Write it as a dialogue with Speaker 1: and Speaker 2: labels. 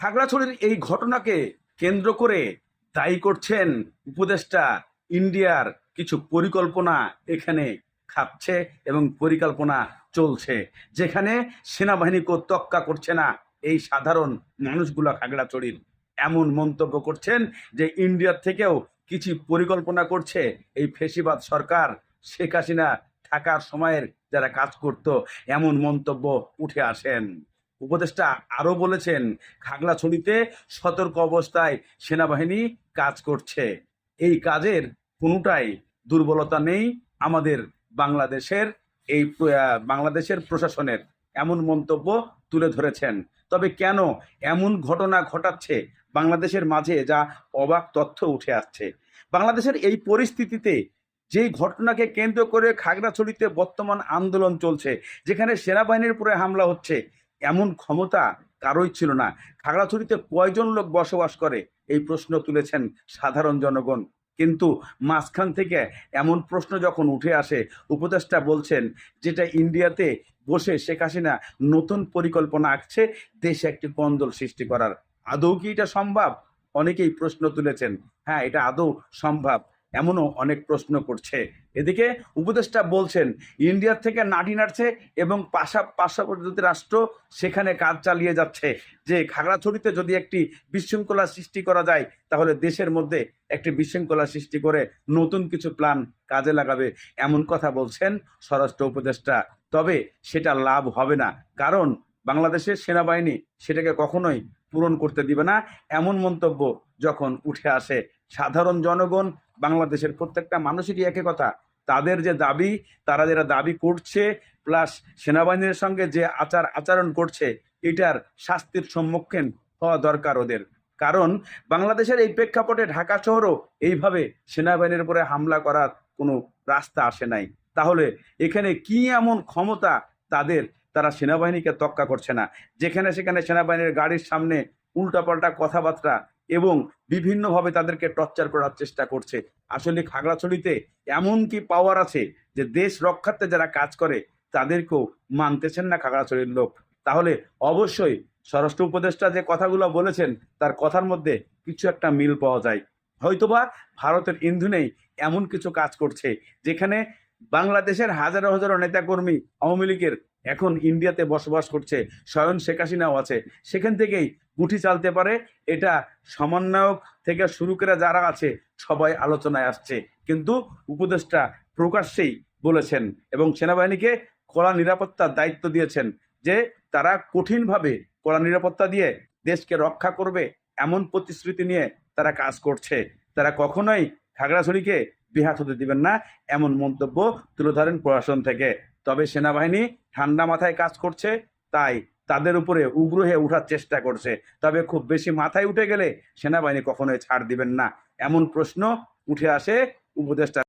Speaker 1: খাগড়াছড়ির এই ঘটনাকে কেন্দ্র করে দায়ী করছেন উপদেষ্টা ইন্ডিয়ার কিছু পরিকল্পনা এখানে খাচ্ছে এবং পরিকল্পনা চলছে, যেখানে সেনাবাহিনীকে তক্কা করছে না এই সাধারণ মানুষগুলো খাগড়াছড়ির। এমন মন্তব্য করছেন যে ইন্ডিয়ার থেকেও কিছু পরিকল্পনা করছে এই ফেসিবাদ সরকার, শেখ হাসিনা থাকার সময়ের যারা কাজ করত, এমন মন্তব্য উঠে আসেন। উপদেষ্টা আরও বলেছেন, খাগড়াছড়িতে সতর্ক অবস্থায় সেনাবাহিনী কাজ করছে। এই কাজের কোনোটাই দুর্বলতা নেই আমাদের বাংলাদেশের এই বাংলাদেশের প্রশাসনের, এমন মন্তব্য তুলে ধরেছেন। তবে কেন এমন ঘটনা ঘটাচ্ছে বাংলাদেশের মাঝে যা অবাক তথ্য উঠে আসছে? বাংলাদেশের এই পরিস্থিতিতে যেই ঘটনাকে কেন্দ্র করে খাগড়াছড়িতে বর্তমান আন্দোলন চলছে, যেখানে সেনাবাহিনীর উপরে হামলা হচ্ছে এমন ক্ষমতা কারোই ছিল না। খাগড়াছড়িতে কয়জন লোক বসবাস করে? এই প্রশ্ন তুলেছেন সাধারণ জনগণ। কিন্তু মাঝখান থেকে এমন প্রশ্ন যখন উঠে আসে, উপদেষ্টা বলছেন যেটা ইন্ডিয়াতে বসে শেখ হাসিনা নতুন পরিকল্পনা আঁকছে, দেশে একটি কন্দল সৃষ্টি করার। আদৌ কি এটা সম্ভব? অনেকেই প্রশ্ন তুলেছেন। হ্যাঁ এটা আদৌ সম্ভব। এমনও অনেক প্রশ্ন করছে। এদিকে উপদেষ্টা বলছেন ইন্ডিয়ার থেকে নাটি নাড়ছে এবং পাশা, পার্শ্ববর্তী রাষ্ট্র সেখানে কাজ চালিয়ে যাচ্ছে। যে খাগড়াছড়িতে যদি একটি বিশৃঙ্খলা সৃষ্টি করা যায়, তাহলে দেশের মধ্যে একটি বিশৃঙ্খলা সৃষ্টি করে নতুন কিছু প্ল্যান কাজে লাগাবে এমন কথা বলছেন স্বরাষ্ট্র উপদেষ্টা। তবে সেটা লাভ হবে না, কারণ বাংলাদেশের সেনাবাহিনী সেটাকে কখনোই পূরণ করতে দিবে না। এমন মন্তব্য যখন উঠে আসে, সাধারণ জনগণ, বাংলাদেশের প্রত্যেকটা মানুষেরই একই কথা। তাদের যে দাবি, তারা যারা দাবি করছে প্লাস সেনাবাহিনীর সঙ্গে যে আচার আচরণ করছে, এটার শাস্তির সম্মুখীন হওয়া দরকার ওদের। কারণ বাংলাদেশের এই প্রেক্ষাপটে ঢাকা শহরও এইভাবে সেনাবাহিনীর উপরে হামলা করার কোনো রাস্তা আসে নাই। তাহলে এখানে কি এমন ক্ষমতা তাদের তারা সেনাবাহিনীকে তক্কা করছে না। যেখানে সেখানে সেনাবাহিনীর গাড়ির সামনে উল্টাপাল্টা কথাবার্তা এবং বিভিন্নভাবে তাদেরকে টর্চার করার চেষ্টা করছে। আসলে খাগড়াছড়িতে এমন কি পাওয়ার আছে যে দেশ রক্ষার্থে যারা কাজ করে, তাদেরকেও মানতেছেন না খাগড়াছড়ির লোক। তাহলে অবশ্যই স্বরাষ্ট্র উপদেষ্টা যে কথাগুলো বলেছেন, তার কথার মধ্যে কিছু একটা মিল পাওয়া যায়। হয়তোবা ভারতের ইন্ধনেই এমন কিছু কাজ করছে, যেখানে বাংলাদেশের হাজারো হাজারো নেতাকর্মী আওয়ামী লীগের এখন ইন্ডিয়াতে বসবাস করছে স্বয়ং শেখ হাসিনাও আছে। সেখান থেকেই গুটি চালতে পারে। এটা সমন্বয়ক থেকে শুরু করে যারা আছে, সবাই আলোচনায় আসছে। কিন্তু উপদেষ্টা প্রকাশ্যেই বলেছেন এবং সেনাবাহিনীকে কড়া নিরাপত্তার দায়িত্ব দিয়েছেন যে তারা কঠিনভাবে কড়া নিরাপত্তা দিয়ে দেশকে রক্ষা করবে এমন প্রতিশ্রুতি নিয়ে তারা কাজ করছে। তারা কখনোই খাগড়াছড়িকে বিহাত হতে দিবেন না, এমন মন্তব্য তুলে ধরেন প্রশাসন থেকে। তবে সেনাবাহিনী ঠান্ডা মাথায় কাজ করছে, তাই তাদের উপরে উগ্র হয়ে ওঠার চেষ্টা করছে। তবে খুব বেশি মাথায় উঠে গেলে সেনাবাহিনী কখনোই ছাড় দিবেন না। এমন প্রশ্ন উঠে আসে উপদেষ্টা